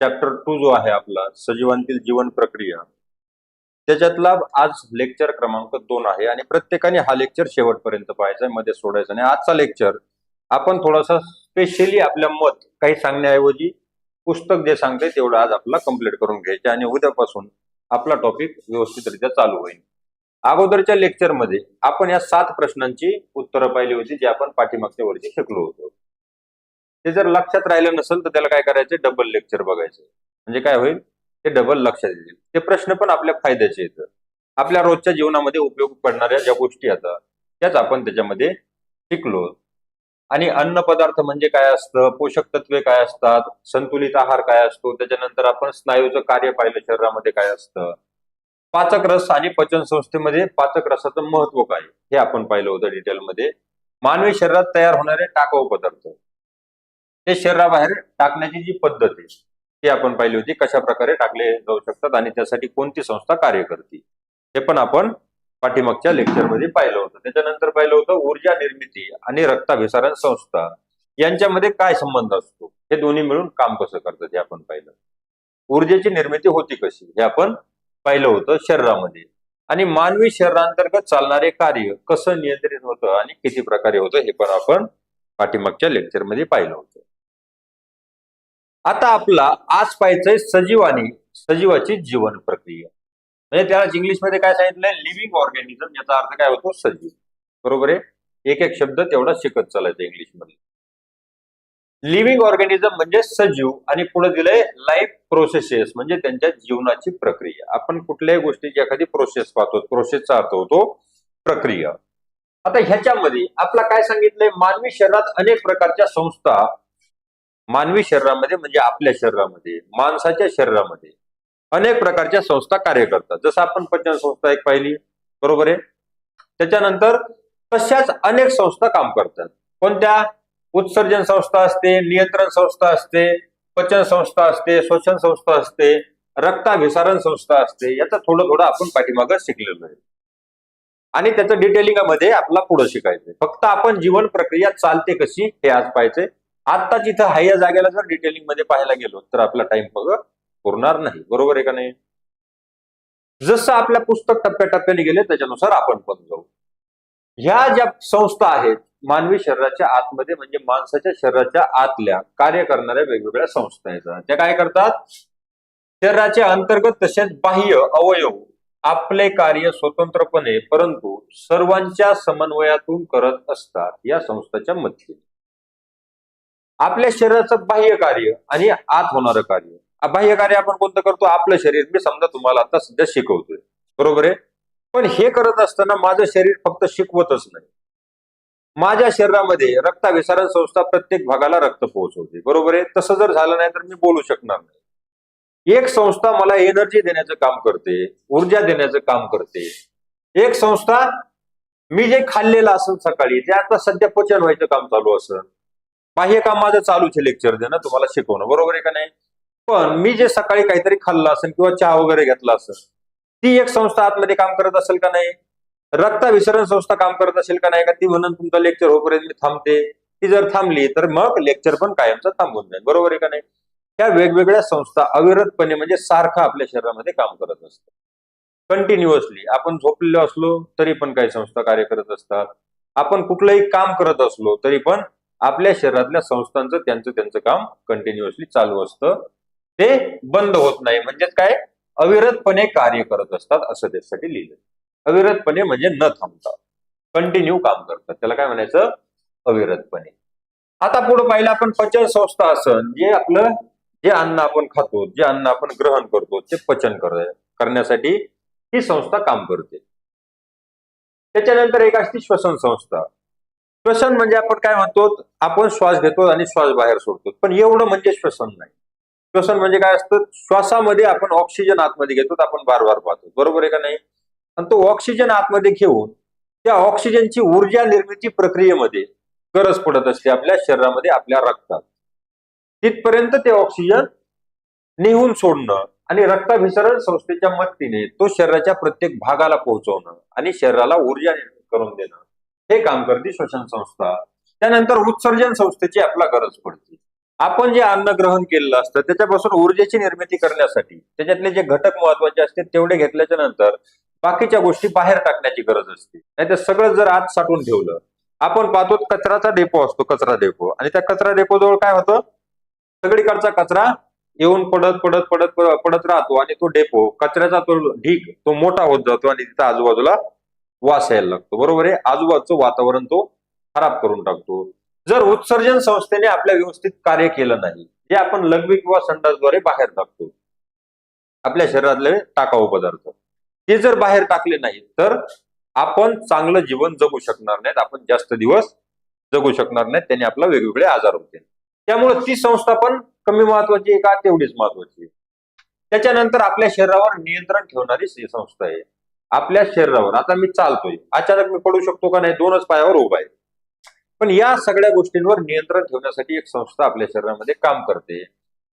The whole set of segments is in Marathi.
चॅप्टर टू जो आहे आपला सजीवांतील जीवन प्रक्रिया त्याच्यातला आज लेक्चर क्रमांक दोन आहे आणि प्रत्येकाने हा लेक्चर शेवटपर्यंत पाहायचा आहे मध्ये सोडायचा आणि आजचा लेक्चर आपण थोडासा स्पेशली आपल्या मत काही सांगण्याऐवजी पुस्तक जे सांगते तेवढं आज आपला कंप्लीट करून घ्यायचे आणि उद्यापासून आपला टॉपिक व्यवस्थितरित्या चालू होईल. अगोदरच्या लेक्चरमध्ये आपण या सात प्रश्नांची उत्तरं पाहिली होती जे आपण पाठीमागच्या वर्षी शिकलो होतो. ते जर लक्षात राहिलं नसेल तर त्याला काय करायचे? डबल लेक्चर बघायचे. म्हणजे काय होईल? ते डबल लक्षात येतील ते प्रश्न पण आपल्या फायद्याचे येतं आपल्या रोजच्या जीवनामध्ये उपयोग पडणाऱ्या ज्या गोष्टी आता त्याच आपण त्याच्यामध्ये शिकलो. आणि अन्न पदार्थ म्हणजे काय असतं? पोषक तत्वे काय असतात? संतुलित आहार काय असतो? त्याच्यानंतर आपण स्नायूचं कार्य पाहिलं शरीरामध्ये काय असतं? पाचक रस आणि पचन संस्थेमध्ये पाचक रसाचं महत्त्व काय? हे आपण पाहिलं होतं डिटेलमध्ये मानवी शरीरात तयार होणारे टाकाऊ पदार्थ. ते शरीराबाहेर टाकण्याची जी पद्धत आहे ती आपण पाहिली होती कशा प्रकारे टाकले जाऊ शकतात आणि त्यासाठी कोणती संस्था कार्य करते हे पण आपण पाठीमागच्या लेक्चरमध्ये पाहिलं होतं. त्याच्यानंतर पाहिलं होतं ऊर्जा निर्मिती आणि रक्ताभिसारण संस्था यांच्यामध्ये काय संबंध असतो हे दोन्ही मिळून काम कसं करतात हे आपण पाहिलं. ऊर्जेची निर्मिती होती कशी हे आपण पाहिलं होतं शरीरामध्ये. आणि मानवी शरीरांतर्गत चालणारे कार्य कसं नियंत्रित होतं आणि किती प्रकारे होतं हे पण आपण पाठीमागच्या लेक्चरमध्ये पाहिलं होतं. आता आपला आज पाहायचंय सजीव आणि सजीवाची जीवन प्रक्रिया. म्हणजे त्याला इंग्लिशमध्ये काय सांगितलंय? लिव्हिंग ऑर्गॅनिझम याचा अर्थ काय होतो? सजीव. बरोबर आहे? एक एक शब्द तेवढा शिकत चालायचा इंग्लिशमध्ये लिव्हिंग ऑर्गॅनिझम म्हणजे सजीव आणि पुढे दिलंय लाईफ प्रोसेसेस म्हणजे त्यांच्या जीवनाची प्रक्रिया. आपण कुठल्याही गोष्टीची एखादी प्रोसेस पाहतो प्रोसेसचा अर्थ होतो प्रक्रिया. आता ह्याच्यामध्ये आपला काय सांगितलंय? मानवी शरीरात अनेक प्रकारच्या संस्था मानवी शरीरामध्ये म्हणजे आपल्या शरीरामध्ये माणसाच्या शरीरामध्ये. अनेक प्रकारच्या संस्था कार्य करतात. जसं आपण पचन संस्था एक पाहिली बरोबर आहे? त्याच्यानंतर तशाच अनेक संस्था काम करतात. कोणत्या? उत्सर्जन संस्था असते नियंत्रण संस्था असते पचन संस्था असते श्वसन संस्था असते रक्ताभिसारण संस्था असते. याचं थोडं थोडं आपण पाठीमागं शिकलेलो आहे. आणि त्याचं डिटेलिंगमध्ये आपला पुढे शिकायचंय. फक्त आपण जीवन प्रक्रिया चालते कशी हे आज पाहायचंय. आता जिथं हाय जागेला जर डिटेलिंगमध्ये पाहायला गेलो तर आपला टाइम बघ पुरणार नाही. बरोबर आहे का नाही? जसं आपल्या पुस्तक टप्प्याटप्प्याने गेले त्याच्यानुसार आपण पण जाऊ. ह्या ज्या संस्था आहेत मानवी शरीराच्या आतमध्ये म्हणजे माणसाच्या शरीराच्या आतल्या कार्य करणाऱ्या वेगवेगळ्या संस्था आहेत. त्या काय करतात? शरीराच्या अंतर्गत तसेच बाह्य अवयव आपले कार्य स्वतंत्रपणे परंतु सर्वांच्या समन्वयातून करत असतात या संस्थाच्या मध्ये आपल्या शरीराचं बाह्य कार्य आणि आत होणारं कार्य. बाह्य कार्य आपण कोणतं करतो? आपलं शरीर. मी समजा तुम्हाला आता सध्या शिकवतोय. बरोबर आहे? पण हे करत असताना माझं शरीर फक्त शिकवतच नाही. माझ्या शरीरामध्ये रक्ताभिसारण संस्था प्रत्येक भागाला रक्त पोहोचवते. बरोबर आहे? तसं जर झालं नाही तर मी बोलू शकणार नाही. एक संस्था मला एनर्जी देण्याचं काम करते ऊर्जा देण्याचं काम करते. एक संस्था मी जे खाल्लेलं असेल सकाळी ते आता सध्या पचन व्हायचं काम चालू असेल बाह्य काम माझं चालूच आहे लेक्चर देणं? तुम्हाला शिकवणं. बरोबर आहे का नाही? पण मी जे सकाळी काहीतरी खाल्लं असेल किंवा चहा वगैरे घेतला असेल ती एक संस्था आतमध्ये काम करत असेल का नाही? रक्ताभिसरण संस्था काम करत असेल का नाही? का ती म्हणून तुमचं लेक्चर होईपर्यंत मी थांबते? ती जर थांबली तर मग लेक्चर पण कायमचं थांबून जाईल. बरोबर आहे का नाही? त्या वेगवेगळ्या संस्था अविरतपणे म्हणजे सारखं आपल्या शरीरामध्ये काम करत असतात. कंटिन्युअसली आपण झोपलेलो असलो तरी पण काही संस्था कार्य करत असतात. आपण कुठलंही काम करत असलो तरी पण आपल्या शरीरातल्या संस्थांचं त्यांचं त्यांचं काम कंटिन्युअसली चालू असतं. ते बंद होत नाही. म्हणजेच काय? अविरतपणे कार्य करत असतात असं त्यासाठी लिहिलं अविरतपणे म्हणजे न थांबता. कंटिन्यू काम करतात. त्याला काय म्हणायचं? अविरतपणे. आता पुढे पाहिलं आपण पचन संस्था असन जे आपलं जे अन्न आपण खातो जे अन्न आपण ग्रहण करतो ते पचन करण्यासाठी ही संस्था काम करते. त्याच्यानंतर एक असते श्वसन संस्था. श्वसन म्हणजे आपण काय म्हणतो आपण श्वास घेतो आणि श्वास बाहेर सोडतो. पण एवढं म्हणजे श्वसन नाही. श्वसन म्हणजे काय असतं श्वासामध्ये आपण ऑक्सिजन आतमध्ये घेतो आपण बार बार पाहतो. बरोबर आहे का नाही? आणि तो ऑक्सिजन आतमध्ये घेऊन त्या ऑक्सिजनची ऊर्जा निर्मिती प्रक्रियेमध्ये गरज पडत असते. आपल्या शरीरामध्ये आपल्या रक्तात. तिथपर्यंत ते ऑक्सिजन नेहून सोडणं आणि रक्ताभिसरण संस्थेच्या मदतीने तो शरीराच्या प्रत्येक भागाला पोहोचवणं आणि शरीराला ऊर्जा निर्मित करून देणं. हे काम करते श्वसन संस्था. त्यानंतर उत्सर्जन संस्थेची आपला गरज पडते. आपण जे अन्न ग्रहण केलेलं असतं त्याच्यापासून ऊर्जेची निर्मिती करण्यासाठी त्याच्यातले जे घटक महत्त्वाचे असते तेवढे घेतल्याच्या नंतर बाकीच्या गोष्टी बाहेर टाकण्याची गरज असते. नाहीतर सगळं जर आत साठवून ठेवलं आपण पाहतो कचराचा डेपो असतो कचरा डेपो आणि त्या कचरा डेपो जवळ काय होतं? सगळीकडचा कचरा येऊन पडत पडत पडत पडत पडत राहतो आणि तो डेपो कचऱ्याचा तो ढीक तो मोठा होत जातो आणि तिथं आजूबाजूला वास यायला लागतो. बरोबर आहे? आजूबाजूचं वातावरण तो खराब करून टाकतो. जर उत्सर्जन संस्थेने आपल्या व्यवस्थित कार्य केलं नाही जे आपण लघवी किंवा संडासद्वारे बाहेर टाकतो. आपल्या शरीरातले टाकाऊ पदार्थ. ते जर बाहेर टाकले नाही तर आपण चांगलं जीवन जगू शकणार नाहीत. आपण जास्त दिवस जगू शकणार नाहीत. त्याने आपला वेगवेगळे आजार होते त्यामुळे ती संस्था पण कमी महत्वाची आहे का? तेवढीच महत्वाची आहे. त्याच्यानंतर आपल्या शरीरावर नियंत्रण ठेवणारी संस्था आहे. आपल्या शरीरावर. आता मी चालतोय. अचानक मी पडू शकतो का नाही? दोनच पायावर उभा आहे. पण या सगळ्या गोष्टींवर नियंत्रण ठेवण्यासाठी एक संस्था आपल्या शरीरामध्ये काम करते.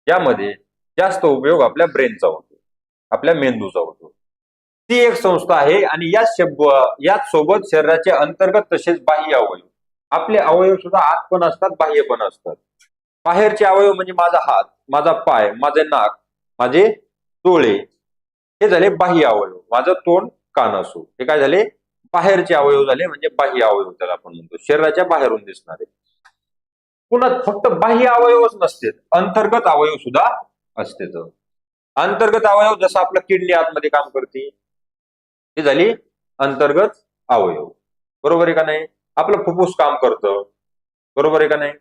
यामध्ये जास्त उपयोग आपल्या ब्रेनचा होतो. आपल्या मेंदूचा होतो. ती एक संस्था आहे आणि या शब्द याच सोबत शरीराचे अंतर्गत तसेच बाह्य अवयव. आपले अवयव सुद्धा आत पण असतात बाह्य पण असतात. बाहेरचे अवयव म्हणजे माझा हात माझा पाय माझे नाक माझे डोळे. हे झाले बाह्य अवयव. माझं तोंड कान असो. हे काय झाले? बाहेरचे अवयव झाले म्हणजे बाह्य अवयव त्याला आपण म्हणतो. शरीराच्या बाहेरून दिसणारे पुन्हा फक्त बाह्य अवयवच नसते अंतर्गत अवयव सुद्धा असते अंतर्गत अवयव जसं आपलं किडनी आतमध्ये काम करते हे झाली अंतर्गत अवयव. बरोबर आहे का नाही? आपलं फुफ्फुस काम करतं. बरोबर आहे का नाही?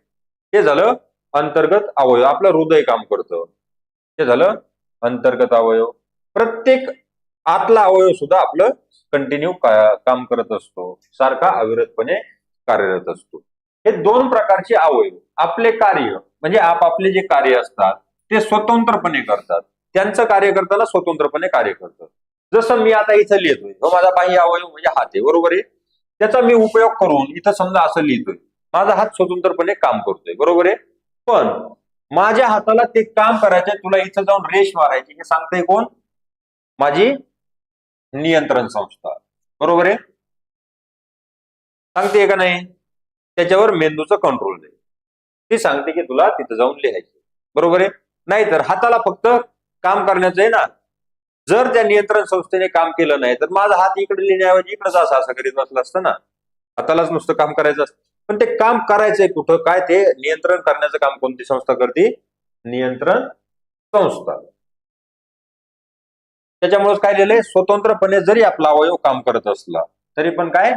हे झालं अंतर्गत अवयव. आपलं हृदय काम करतं. हे झालं अंतर्गत अवयव. प्रत्येक आतला अवयव सुद्धा आपलं कंटिन्यू काम करत असतो. सारखा अविरतपणे कार्यरत असतो. हे दोन प्रकारचे अवयव आपले कार्य म्हणजे आपापले जे कार्य असतात ते स्वतंत्रपणे करतात. त्यांचं कार्य करताना स्वतंत्रपणे कार्य करतात जसं मी आता इथं लिहितोय हो माझा बाह्य अवयव म्हणजे हात आहे बरोबर आहे? त्याचा मी उपयोग करून इथं समजा असं लिहितोय माझा हात स्वतंत्रपणे काम करतोय बरोबर आहे? पण माझ्या हाताला ते काम करायचंय तुला इथं जाऊन रेश मारायची हे सांगताय कोण? माझी नियंत्रण संस्था. बरोबर आहे? सांगते का नाही? त्याच्यावर मेंदूचं कंट्रोल आहे ती सांगते की तुला तिथं जाऊन लिहायचं. बरोबर आहे? नाहीतर हाताला फक्त काम करण्याचं आहे ना. जर त्या नियंत्रण संस्थेने काम केलं नाही तर माझा हात इकडे लिहिण्याऐवजी इकडे असं असं करीत बसलं असतं ना. हातालाच नुसतं काम करायचं असतं. पण ते काम करायचंय कुठं? काय ते नियंत्रण करण्याचं काम कोणती संस्था करते? नियंत्रण संस्था. त्याच्यामुळे काय लिहिलंय? स्वतंत्रपणे जरी आपला अवयव काम करत असला तरी पण काय?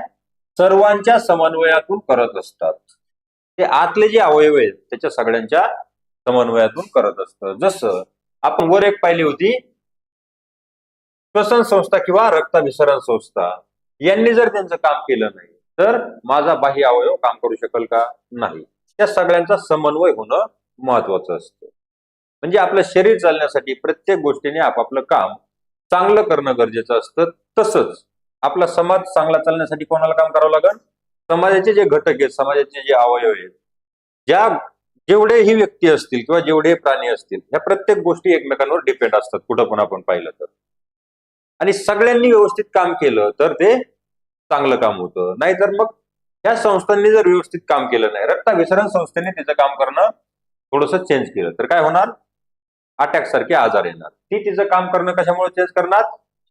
सर्वांच्या समन्वयातून करत असतात. ते आतले जे अवयव आहेत त्याच्या सगळ्यांच्या समन्वयातून करत असतं. जसं आपण वर एक पाहिली होती श्वसन संस्था किंवा रक्ताभिसरण संस्था यांनी जर त्यांचं काम केलं नाही तर माझा बाह्य अवयव काम करू शकेल का? नाही. त्या सगळ्यांचा समन्वय होणं महत्वाचं असतं. म्हणजे आपलं शरीर चालण्यासाठी प्रत्येक गोष्टीने आपापलं काम चांगलं करणं गरजेचं असतं. तसंच आपला समाज चांगला चालण्यासाठी कोणाला काम करावं लागेल समाजाचे जे घटक आहेत समाजाचे जे अवयव आहेत ज्या जेवढेही व्यक्ती असतील किंवा जेवढे प्राणी असतील ह्या प्रत्येक गोष्टी एकमेकांवर डिपेंड असतात कुठं पण आपण पाहिलं तर. आणि सगळ्यांनी व्यवस्थित काम केलं तर ते चांगलं काम होतं. नाहीतर मग या संस्थांनी जर व्यवस्थित काम केलं नाही रक्ताभिसरण संस्थेने तिचं काम करणं थोडंसं चेंज केलं तर काय होणार? अटॅक सारखे आजार येणार ती तिचं काम करणं कशामुळे चेंज करणार?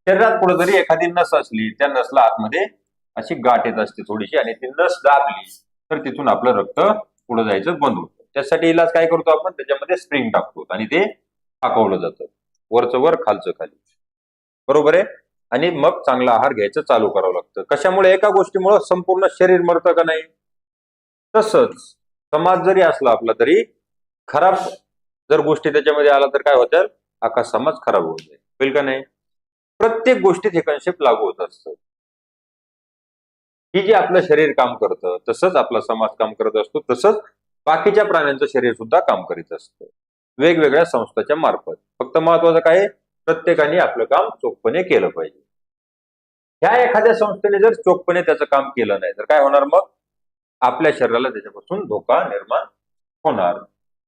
शरीरात कुठेतरी एखादी नस असली त्या नसला आतमध्ये अशी गाठ येत असते थोडीशी आणि ती नस दाबली तर तिथून आपलं रक्त पुढे जायचं बंद होतं. त्यासाठी इलाज काय करतो आपण? त्याच्यामध्ये स्प्रिंग टाकतो आणि ते टाकवलं जातं. वरचं वर खालचं खाली. बरोबर आहे? आणि मग चांगला आहार घ्यायचं चालू करावं लागतं. कशामुळे? एका गोष्टीमुळे संपूर्ण शरीर मरतं का नाही? तसंच समाज जरी असला आपला तरी खराब जर गोष्टी त्याच्यामध्ये आला तर काय होतात आका समाज खराब होऊन जाईल. होईल का नाही? प्रत्येक गोष्टीत हे कन्सेप्ट लागू होत असतं. ही जे आपलं शरीर काम करतं तसंच आपला समाज काम करत असतो तसंच बाकीच्या प्राण्यांचं शरीर सुद्धा काम करीत असतं. वेगवेगळ्या संस्थाच्या मार्फत. फक्त महत्वाचं काय प्रत्येकाने आपलं काम चोखपणे केलं पाहिजे. ह्या एखाद्या संस्थेने जर चोखपणे त्याचं काम केलं नाही तर काय होणार मग? आपल्या शरीराला त्याच्यापासून धोका निर्माण होणार.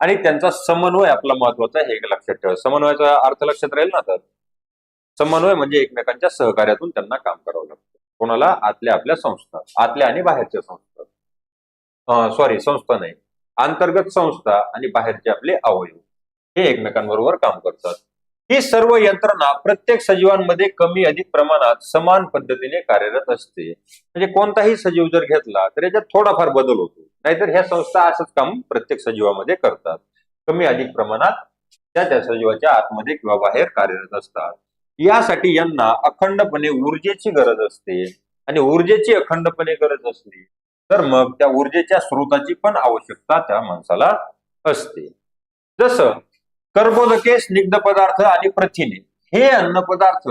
आणि त्यांचा समन्वय आपला महत्त्वाचा आहे हे लक्षात ठेवा. समन्वयाचा अर्थ लक्षात राहील ना तर? समन्वय म्हणजे एकमेकांच्या सहकार्यातून त्यांना काम करावं लागतं. कोणाला? आतल्या आपल्या संस्था आतल्या आणि बाहेरच्या संस्था. सॉरी संस्था नाही. अंतर्गत संस्था आणि बाहेरचे आपले अवयव हे एकमेकांबरोबर काम करतात. ही सर्व यंत्रणा प्रत्येक सजीवांमध्ये कमी अधिक प्रमाणात समान पद्धतीने कार्यरत असते. म्हणजे कोणताही सजीव जर घेतला तर याच्यात थोडाफार बदल होतो. नाहीतर ह्या संस्था असंच काम प्रत्येक सजीवामध्ये करतात. कमी अधिक प्रमाणात त्या त्या सजीवाच्या आतमध्ये किंवा बाहेर कार्यरत असतात. यासाठी यांना अखंडपणे ऊर्जेची गरज असते. आणि ऊर्जेची अखंडपणे गरज असली तर मग त्या ऊर्जेच्या स्रोताची पण आवश्यकता त्या माणसाला असते. जसं कर्बोदके स्निग्ध पदार्थ आणि प्रथिने. हे अन्न पदार्थ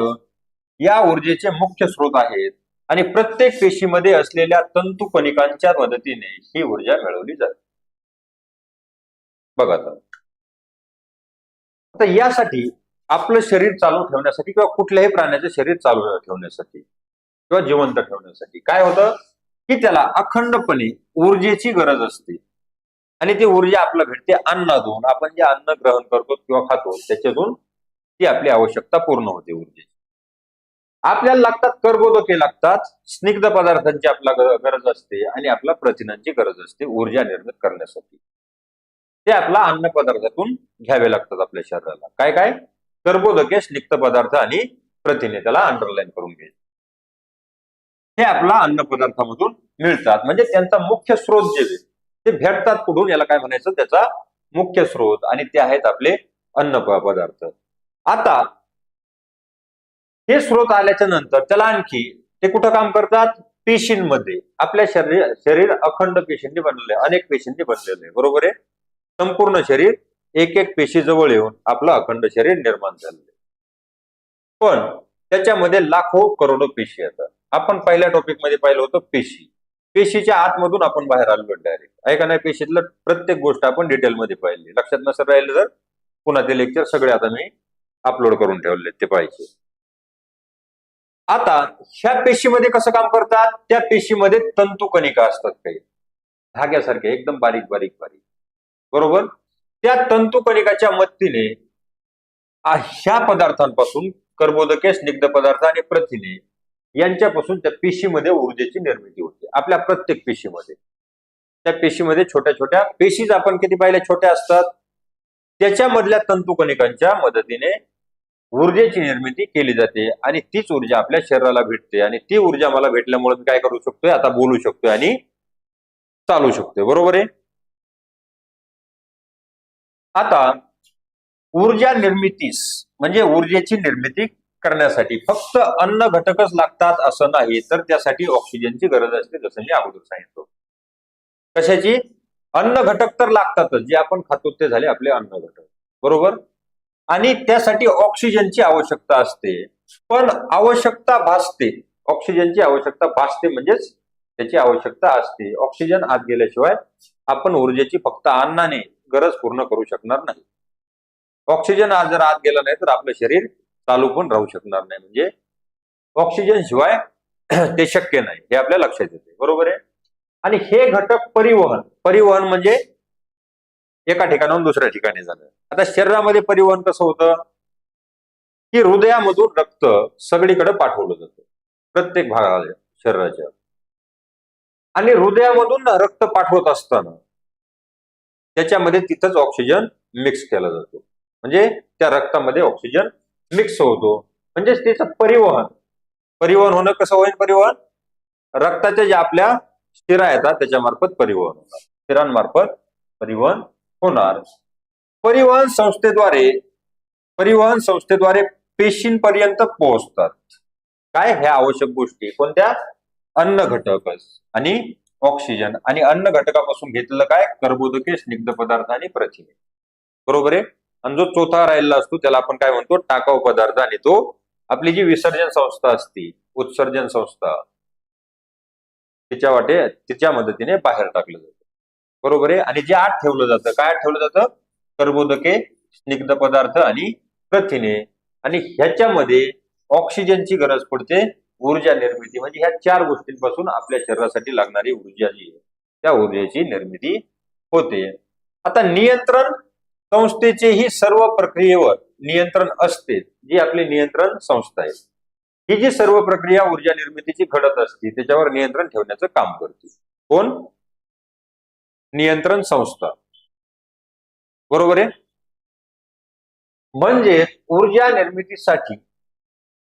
या ऊर्जेचे मुख्य स्रोत आहेत आणि प्रत्येक पेशीमध्ये असलेल्या तंतुकणिकांच्या मदतीने ही ऊर्जा मिळवली जाते. बघा आता. आता यासाठी आपलं शरीर चालू ठेवण्यासाठी किंवा कुठल्याही प्राण्याचं शरीर चालू ठेवण्यासाठी किंवा जिवंत ठेवण्यासाठी काय होतं? की त्याला अखंडपणे ऊर्जेची गरज असते. आणि ती ऊर्जा आपल्याला भेटते अन्नातून. आपण जे अन्न ग्रहण करतो किंवा खातो त्याच्यातून ती आपली आवश्यकता पूर्ण होते ऊर्जेची. आपल्याला लागतात कर्बोदके लागतात. स्निग्ध पदार्थांची आपला गरज असते आणि आपला प्रथिनांची गरज असते ऊर्जा निर्मित करण्यासाठी. ते आपला अन्न पदार्थातून घ्यावे लागतात आपल्या शरीराला. काय काय? कर्बोदके स्निग्ध पदार्थ आणि प्रथिने त्याला अंडरलाईन करून घ्यायचे. हे आपला अन्न पदार्थामधून मिळतात. म्हणजे त्यांचा मुख्य स्रोत जे आहे, ते भेटतात कुठून? याला काय म्हणायचं? त्याचा मुख्य स्रोत. आणि ते आहेत आपले अन्न पदार्थ. आता हे स्रोत आल्याच्यानंतर त्याला आणखी ते कुठं काम करतात? पेशींमध्ये. आपल्या शरीर शरीर अखंड पेशींनी बनलेले अनेक पेशींनी बनलेले बरोबर आहे? संपूर्ण शरीर एक एक पेशी जवळ येऊन आपलं अखंड शरीर निर्माण झालेलं पण त्याच्यामध्ये लाखो करोडो पेशी येतात. आपण पहिल्या टॉपिकमध्ये पाहिलं होतं पेशी. पेशीच्या आतमधून आपण बाहेर आलो डायरेक्ट आहे का नाही? पेशीतलं प्रत्येक गोष्ट आपण डिटेलमध्ये पाहिली. लक्षात नसेल राहिलं तर पुन्हा ते लेक्चर सगळे आता मी अपलोड करून ठेवले ते पाहिजे. आता ह्या पेशीमध्ये कसं काम करतात? त्या पेशीमध्ये तंतू कणिका असतात काही. धाग्यासारखे एकदम बारीक बारीक बारीक. बरोबर? त्या तंतू कणिकाच्या मदतीने ह्या पदार्थांपासून कर्बोदके स्निग्ध पदार्थ आणि प्रथिने यांच्यापासून त्या पेशीमध्ये ऊर्जेची निर्मिती होते. आपल्या प्रत्येक पेशीमध्ये. त्या पेशीमध्ये छोट्या छोट्या पेशीज आपण किती पाहिल्या? छोट्या असतात. त्याच्यामधल्या तंतुकणिकांच्या मदतीने ऊर्जेची निर्मिती केली जाते आणि तीच ऊर्जा आपल्या शरीराला भेटते आणि ती ऊर्जा मला भेटल्यामुळे मी काय करू शकतोय? आता बोलू शकतोय आणि चालू शकतोय. बरोबर आहे? आता ऊर्जा निर्मितीस म्हणजे ऊर्जेची निर्मिती करण्यासाठी फक्त अन्न घटकच लागतात असं नाही तर त्यासाठी ऑक्सिजनची गरज असते जसं मी अगोदर सांगितलं. कशाची? अन्न घटक तर लागतातच जे आपण खातो ते झाले आपले अन्न घटक. बरोबर? आणि त्यासाठी ऑक्सिजनची आवश्यकता असते. पण आवश्यकता भासते. ऑक्सिजनची आवश्यकता भासते म्हणजेच त्याची आवश्यकता असते. ऑक्सिजन आत गेल्याशिवाय आपण ऊर्जेची फक्त अन्नाने गरज पूर्ण करू शकणार नाही. ऑक्सिजन आज जर आत गेला नाही तर आपलं शरीर चालू पण राहू शकणार नाही. म्हणजे ऑक्सिजन शिवाय ते शक्य नाही. हे आपल्या लक्षात येते. बरोबर आहे? आणि हे घटक परिवहन. परिवहन म्हणजे एका ठिकाणाहून दुसऱ्या ठिकाणी झालं. आता शरीरामध्ये परिवहन कसं होतं? की हृदयामधून रक्त सगळीकडे पाठवलं जातं. प्रत्येक भागाला शरीराच्या. आणि हृदयामधून रक्त पाठवत असताना त्याच्यामध्ये तिथंच ऑक्सिजन मिक्स केला जातो. म्हणजे त्या रक्तामध्ये ऑक्सिजन मिक्स होतो. म्हणजेच त्याचं परिवहन. परिवहन होणं कसं होईल परिवहन? रक्ताच्या ज्या आपल्या शिरा येतात त्याच्यामार्फत परिवहन होणार. शिरांमार्फत परिवहन होणार. परिवहन संस्थेद्वारे परिवहन संस्थेद्वारे पेशींपर्यंत पोहोचतात. काय? ह्या आवश्यक गोष्टी. कोणत्या? अन्न घटक आणि ऑक्सिजन आणि अन्न घटकापासून घेतलेलं काय? कर्बोदके स्निग्ध पदार्थ आणि प्रथिने. बरोबर आहे? आणि जो चौथा राहिलेला असतो त्याला आपण काय म्हणतो? टाकाऊ पदार्थ. आणि तो आपली जी विसर्जन संस्था असती उत्सर्जन संस्था तिच्या वाटे तिच्या मदतीने बाहेर टाकलं जातं. बरोबर आहे? आणि जे आत ठेवलं जातं काय ठेवलं जातं? कर्बोदके स्निग्ध पदार्थ आणि प्रथिने. आणि ह्याच्यामध्ये ऑक्सिजनची गरज पडते ऊर्जा निर्मिती. म्हणजे ह्या चार गोष्टींपासून आपल्या शरीरासाठी लागणारी ऊर्जा जी आहे त्या ऊर्जेची निर्मिती होते. आता नियंत्रण संस्थेचेही सर्व प्रक्रियेवर नियंत्रण असते जी आपली नियंत्रण संस्था आहे. ही जी सर्व प्रक्रिया ऊर्जा निर्मितीची घडत असते त्याच्यावर नियंत्रण ठेवण्याचं काम करते. कोण? नियंत्रण संस्था. बरोबर आहे? म्हणजे ऊर्जा निर्मितीसाठी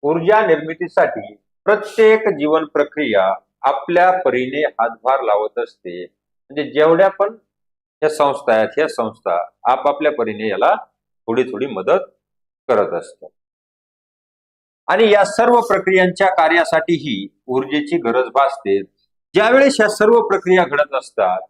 ऊर्जा निर्मितीसाठी प्रत्येक जीवन प्रक्रिया आपल्या परीने हातभार लावत असते. म्हणजे जेवढ्या पण ह्या संस्था आहेत ह्या संस्था आपापल्या परीने याला थोडी थोडी मदत करत असतात आणि या सर्व प्रक्रियांच्या कार्यासाठीही ऊर्जेची गरज भासते. ज्यावेळेस ह्या सर्व प्रक्रिया घडत असतात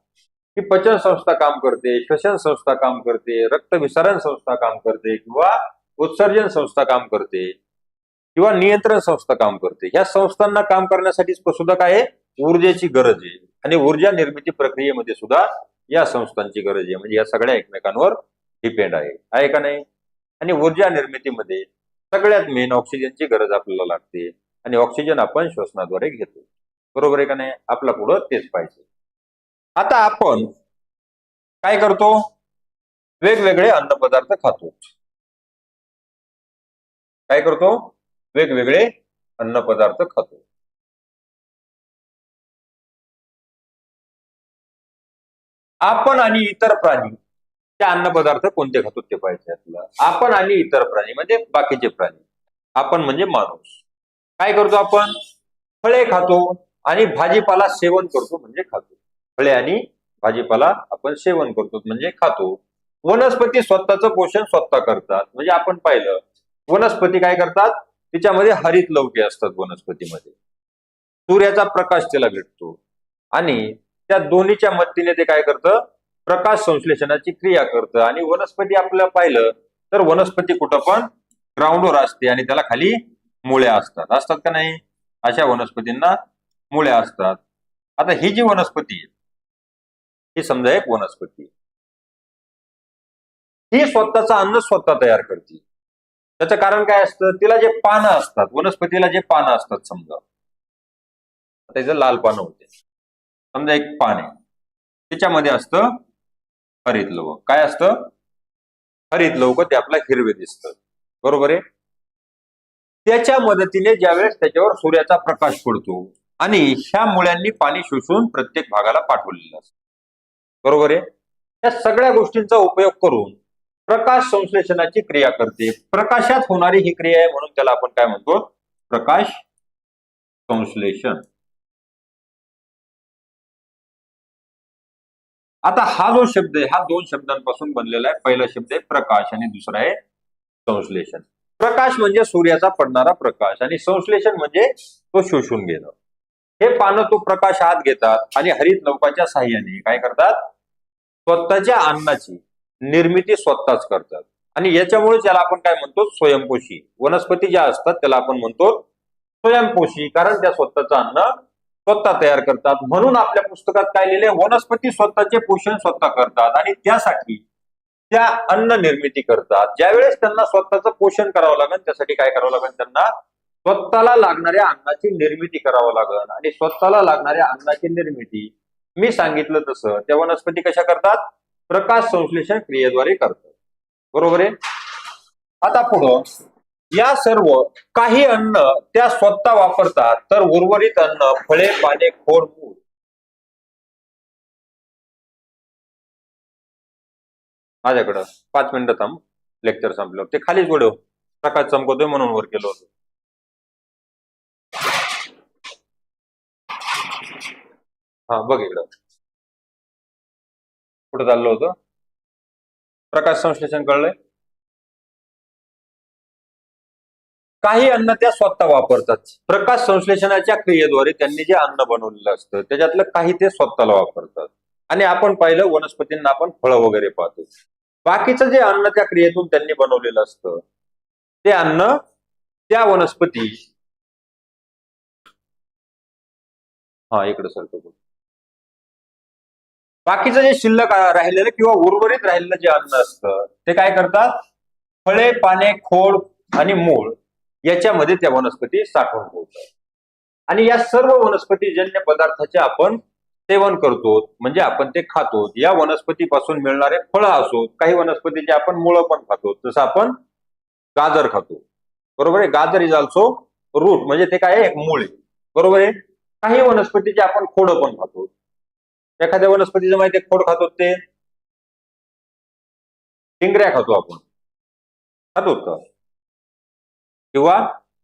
की पचन संस्था काम करते श्वसन संस्था काम करते रक्तविसरण संस्था काम करते किंवा उत्सर्जन संस्था काम करते किंवा नियंत्रण संस्था काम करते ह्या संस्थांना काम करण्यासाठी सुद्धा काय आहे? ऊर्जेची गरज आहे. आणि ऊर्जा निर्मिती प्रक्रियेमध्ये सुद्धा या संस्थांची गरज आहे. म्हणजे या सगळ्या एकमेकांवर डिपेंड आहे. आहे का नाही? आणि ऊर्जा निर्मितीमध्ये सगळ्यात मेन ऑक्सिजनची गरज आपल्याला लागते. आणि ऑक्सिजन आपण श्वसनाद्वारे घेतो. बरोबर आहे का नाही? आपला पुढं तेच पाहिजे. आता आपण काय करतो? वेगवेगळे अन्नपदार्थ खातो. काय करतो? वेगवेगळे अन्नपदार्थ खातो. आपण आणि इतर प्राणी. ते अन्नपदार्थ कोणते खातो ते पाहिजे आपण आणि इतर प्राणी म्हणजे बाकीचे प्राणी. आपण म्हणजे माणूस. काय करतो आपण? फळे खातो आणि भाजीपाला सेवन करतो म्हणजे खातो. फळे आणि भाजीपाला आपण सेवन करतो म्हणजे खातो. वनस्पती स्वतःचं पोषण स्वतः करतात. म्हणजे आपण पाहिलं वनस्पती काय करतात? तिच्यामध्ये हरित लवके असतात वनस्पतीमध्ये. सूर्याचा प्रकाश तिला भेटतो. आणि त्या दोन्हीच्या मदतीने ते काय करतं? प्रकाश संश्लेषणाची क्रिया करतं. आणि वनस्पती आपल्याला पाहिलं तर वनस्पती कुठं पण ग्राउंडवर असते आणि त्याला खाली मुळ्या असतात. असतात का नाही? अशा वनस्पतींना मुळ्या असतात. आता ही जी वनस्पती आहे ही समजा एक वनस्पती ही स्वतःचं अन्न स्वतः तयार करते. त्याचं कारण काय असतं? तिला जे पानं असतात वनस्पतीला जे पानं असतात समजा. आता लाल पानं होते. समजा एक पान आहे त्याच्यामध्ये असतं हरित लवक काय असतं? हरित लवक ते आपल्याला हिरवे दिसतं. बरोबर आहे? त्याच्या मदतीने ज्यावेळेस त्याच्यावर सूर्याचा प्रकाश पडतो आणि ह्या मुळ्यांनी पाणी शोषून प्रत्येक भागाला पाठवलेलं असतं. बरोबर आहे? या सगळ्या गोष्टींचा उपयोग करून प्रकाश संश्लेषणाची क्रिया करते. प्रकाशात होणारी ही क्रिया आहे म्हणून त्याला आपण काय म्हणतो? प्रकाश संश्लेषण. आता हा जो शब्द आहे हा दोन शब्दांपासून बनलेला आहे. पहिला शब्द आहे प्रकाश आणि दुसरा आहे संश्लेषण. प्रकाश म्हणजे सूर्याचा पडणारा प्रकाश आणि संश्लेषण म्हणजे तो शोषून घेणं. हे पानं तो प्रकाश आत घेतात आणि हरित नौकाच्या साह्याने काय करतात? स्वतःच्या अन्नाची निर्मिती स्वतःच करतात. आणि याच्यामुळे त्याला आपण काय म्हणतो? स्वयंपोषी. वनस्पती ज्या असतात त्याला आपण म्हणतो स्वयंपोषी. कारण त्या स्वतःचं अन्न स्वतः तयार करतात. म्हणून आपल्या पुस्तकात काय लिहिले वनस्पती स्वतःचे पोषण स्वतः करतात आणि त्यासाठी त्या अन्न निर्मिती करतात. ज्यावेळेस त्यांना स्वतःचं पोषण करावं लागेल त्यासाठी काय करावं लागेल त्यांना? स्वतःला लागणाऱ्या अन्नाची निर्मिती करावं लागेल. आणि स्वतःला लागणाऱ्या अन्नाची निर्मिती. मी सांगितलं तसं. त्या वनस्पती कशा करतात? प्रकाश संश्लेषण क्रियेद्वारे करतात. बरोबर आहे? आता पुढं या सर्व काही अन्न त्या स्वतः वापरतात तर उर्वरित अन्न फळे पाने खोड मूळ. माझ्याकडं पाच मिनिटं थांब लेक्चर संपलं. ते खालीच उडव प्रकाश चमकवतोय म्हणून वर केलं होतं. हा बघ इकडं. कुठं चाललं होतं? प्रकाश संश्लेषण कळलंय? काही अन्न त्या स्वतः वापरतात. प्रकाश संश्लेषणाच्या क्रियेद्वारे त्यांनी जे अन्न बनवलेलं असतं त्याच्यातलं काही ते स्वतःला वापरतात. आणि आपण पाहिलं वनस्पतींना आपण फळं वगैरे पाहतो. बाकीचं जे अन्न त्या क्रियेतून त्यांनी बनवलेलं असतं ते अन्न त्या वनस्पती हा इकडे सरतो बोल. बाकीचं जे शिल्लक राहिलेलं किंवा उर्वरित राहिलेलं जे अन्न असतं ते काय करतात? फळे पाने खोड आणि मूळ. याच्यामध्ये त्या वनस्पती साठवून ठेवतात. आणि या सर्व वनस्पतीजन्य पदार्थाचे आपण सेवन करतो म्हणजे आपण ते खातो या वनस्पतीपासून मिळणारे फळं असोत काही वनस्पतीचे आपण मुळं पण खातो जसं आपण गाजर खातो. बरोबर आहे? गाजर इज ऑल्सो रूट म्हणजे ते काय आहे? मूळ बरोबर आहे? काही वनस्पतीचे आपण खोडं पण खातो एखाद्या वनस्पतीचं माहिती खोड खातो ते? टिंगऱ्या खातो आपण. खातो का? किंवा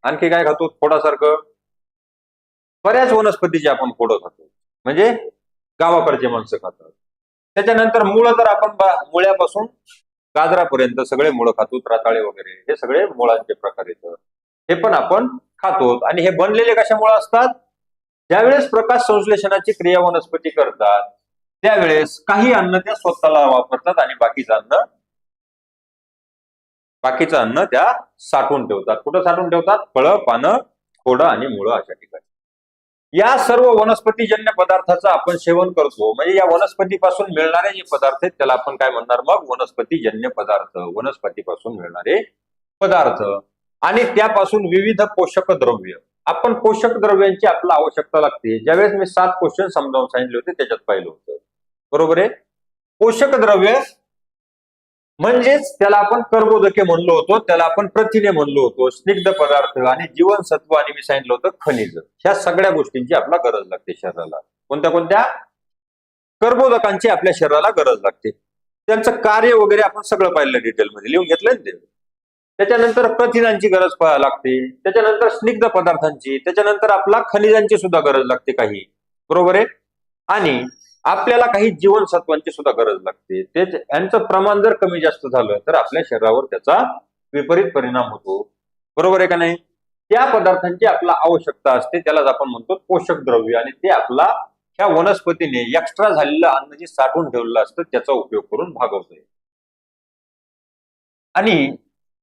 आणखी काय खातो? खोडासारखं बऱ्याच वनस्पतीचे आपण फोड खातो. म्हणजे गावाकडचे माणसं खातात. त्याच्यानंतर मुळं तर आपण मुळ्यापासून गाजरापर्यंत सगळे मुळं खातो रताळे वगैरे हे सगळे मुळांचे प्रकार येतात हे पण आपण खातो. आणि हे बनलेले कशामुळे असतात? ज्यावेळेस प्रकाश संश्लेषणाची क्रिया वनस्पती करतात त्यावेळेस काही अन्न त्या स्वतःला वापरतात आणि बाकीचं अन्न बाकीचं अन्न त्या साठवून ठेवतात. कुठं साठवून ठेवतात? फळं पानं खोडं आणि मुळं अशा ठिकाणी. या सर्व वनस्पतीजन्य पदार्थाचं आपण सेवन करतो. म्हणजे या वनस्पतीपासून मिळणारे जे पदार्थ आहेत त्याला आपण काय म्हणणार? मग वनस्पतीजन्य पदार्थ. वनस्पतीपासून मिळणारे पदार्थ. आणि त्यापासून विविध पोषक द्रव्य आपण पोषक द्रव्यांची आपल्याला आवश्यकता लागते. ज्यावेळेस मी सात क्वेश्चन समजावून सांगितले होते त्याच्यात पाहिलं होतं. बरोबर आहे? पोषक द्रव्य म्हणजेच त्याला आपण कर्बोदके म्हणलो होतो त्याला आपण प्रथिने म्हणलो होतो स्निग्ध पदार्थ आणि जीवनसत्व आणि मी सांगितलं होतं खनिज. ह्या सगळ्या गोष्टींची आपल्याला गरज लागते शरीराला. कोणत्या कोणत्या? कर्बोदकांची आपल्या शरीराला गरज लागते. त्यांचं कार्य वगैरे आपण सगळं पाहिलं डिटेलमध्ये लिहून घेतलं ते? त्याच्यानंतर प्रथिनांची गरज पहा लागते. त्याच्यानंतर स्निग्ध पदार्थांची. त्याच्यानंतर आपला खनिजांची सुद्धा गरज लागते काही. बरोबर आहे? आणि आपल्याला काही जीवनसत्वांची सुद्धा गरज लागते. ते यांचं प्रमाण जर कमी जास्त झालं तर आपल्या शरीरावर त्याचा विपरीत परिणाम होतो. बरोबर आहे का नाही? त्या पदार्थांची आपला आवश्यकता असते. त्यालाच आपण म्हणतो पोषक द्रव्य. आणि ते आपला ह्या वनस्पतीने एक्स्ट्रा झालेलं अन्न जे साठवून ठेवलेलं असतं त्याचा उपयोग करून भागवतोय. आणि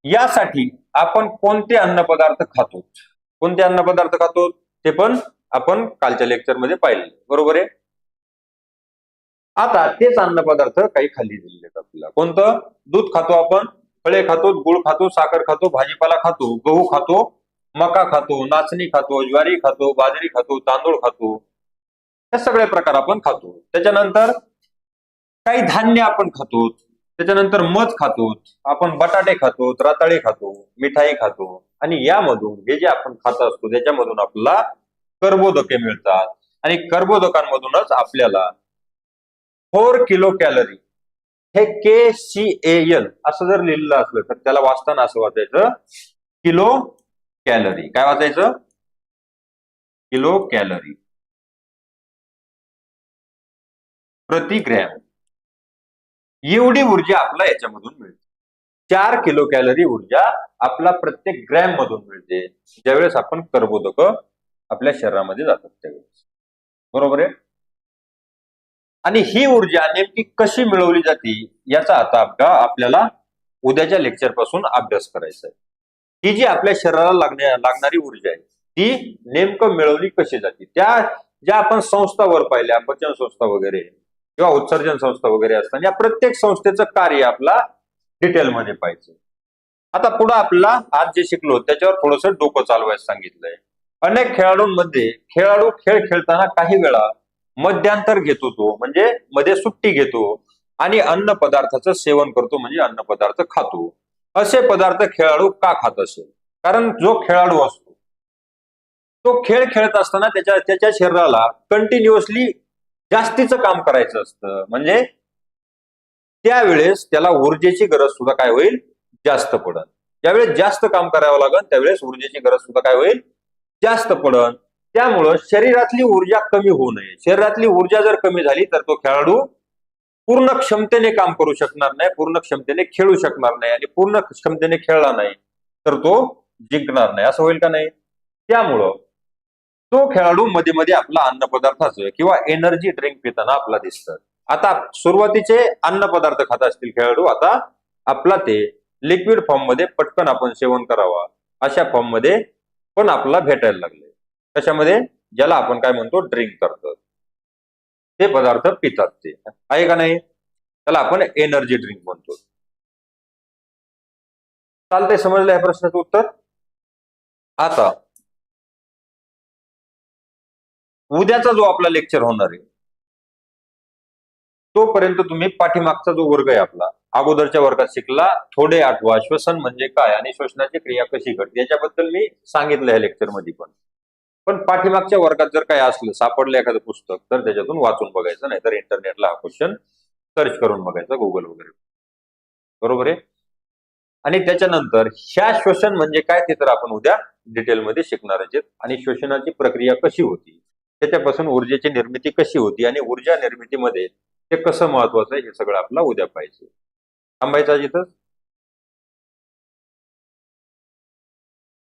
यासाठी आपण कोणते अन्नपदार्थ खातो? कोणते अन्नपदार्थ खातो? ते पण आपण कालच्या लेक्चरमध्ये पाहिले बरोबर आहे? आता तेच अन्नपदार्थ काही खाली दिलेले आहेत आपल्याला. कोणतं? दूध खातो आपण फळे खातो गुळ खातो साखर खातो भाजीपाला खातो गहू खातो मका खातो नाचणी खातो ज्वारी खातो बाजरी खातो तांदूळ खातो. हे सगळे प्रकार आपण खातो. त्याच्यानंतर काही धान्य आपण खातो. त्याच्यानंतर मध खातो. आपण बटाटे खातो रताळे खातो मिठाई खातो. आणि यामधून हे जे आपण खात असतो त्याच्यामधून आपल्याला कर्बोदके मिळतात. आणि कर्बोदकांमधूनच आपल्याला फोर किलो कॅलरी. हे के सी एल असं जर लिहिलेलं असलं तर त्याला वाचताना असं वाचायचं किलो कॅलरी. काय वाचायचं? Kilo calorie. प्रति ग्रॅम. एवढी ऊर्जा आपला याच्यामधून मिळते. चार किलो कॅलरी ऊर्जा आपला प्रत्येक ग्रॅम मधून मिळते. ज्यावेळेस आपण कर्बोदक आपल्या शरीरामध्ये जातात त्यावेळेस. बरोबर आहे? आणि ही ऊर्जा नेमकी कशी मिळवली जाते याचा आता आपला आपल्याला उद्याच्या लेक्चरपासून अभ्यास करायचा आहे. ही जी आपल्या शरीराला लागण्या लागणारी ऊर्जा आहे ती नेमकं मिळवली कशी जाते? त्या ज्या आपण संस्थावर पाहिल्या पचन संस्था वगैरे किंवा उत्सर्जन संस्था वगैरे असतात या प्रत्येक संस्थेचं कार्य आपला डिटेलमध्ये पाहिजे. आता पुढे आपला आज जे शिकलो त्याच्यावर थोडस डोकं चालवायला सांगितलंय. अनेक खेळाडूंमध्ये खेळाडू खेळ खेळताना काही वेळा मध्यांतर घेतो तो म्हणजे मध्ये सुट्टी घेतो आणि अन्न पदार्थाचं सेवन करतो म्हणजे अन्न पदार्थ खातो. असे पदार्थ खेळाडू का खात असेल? कारण जो खेळाडू असतो तो खेळ खेळत असताना त्याच्या त्याच्या शरीराला कंटिन्युअसली जास्तीचं काम करायचं असतं. म्हणजे त्यावेळेस त्याला ऊर्जेची गरज सुद्धा काय होईल? जास्त पडन. ज्यावेळेस जास्त काम करावं लागेल त्यावेळेस ऊर्जेची गरज सुद्धा काय होईल? जास्त पडन. त्यामुळं शरीरातली ऊर्जा कमी होऊ नये. शरीरातली ऊर्जा जर कमी झाली तर तो खेळाडू पूर्ण क्षमतेने काम करू शकणार नाही पूर्ण क्षमतेने खेळू शकणार नाही आणि पूर्ण क्षमतेने खेळला नाही तर तो जिंकणार नाही. असं होईल का नाही? त्यामुळं तो खेळाडू मध्ये मध्ये आपला अन्नपदार्थाचं किंवा एनर्जी ड्रिंक पिताना आपला दिसतं. आता सुरुवातीचे अन्नपदार्थ खात असतील खेळाडू आता आपला ते लिक्विड फॉर्ममध्ये पटकन आपण सेवन करावा. अशा फॉर्ममध्ये पण आपला भेटायला लागला. कशामध्ये ज्याला आपण काय म्हणतो ड्रिंक करतो. ते पदार्थ पितात ते. आहे का नाही? त्याला आपण एनर्जी ड्रिंक म्हणतो. चालतंय समजलं या प्रश्नाचं उत्तर? आता उद्याचा जो आपला लेक्चर होणार आहे तोपर्यंत तुम्ही पाठीमागचा जो वर्ग आहे आपला अगोदरच्या वर्गात शिकला थोडे आठवा श्वसन म्हणजे काय आणि श्वसनाची क्रिया कशी घडते याच्याबद्दल मी सांगितलं या लेक्चरमध्ये पण. पण पाठीमागच्या वर्गात जर काही असलं सापडलं एखादं पुस्तक तर त्याच्यातून वाचून बघायचं नाही तर इंटरनेटला हा क्वेश्चन सर्च करून बघायचा गुगल वगैरे. बरोबर आहे? आणि त्याच्यानंतर ह्या श्वसन म्हणजे काय ते तर आपण उद्या डिटेलमध्ये शिकणार आहेत. आणि श्वसनाची प्रक्रिया कशी होती? त्याच्यापासून ऊर्जेची निर्मिती कशी होती? आणि ऊर्जा निर्मितीमध्ये ते कसं महत्वाचं आहे हे सगळं आपला उद्या पाहिजे थांबायचं जिथं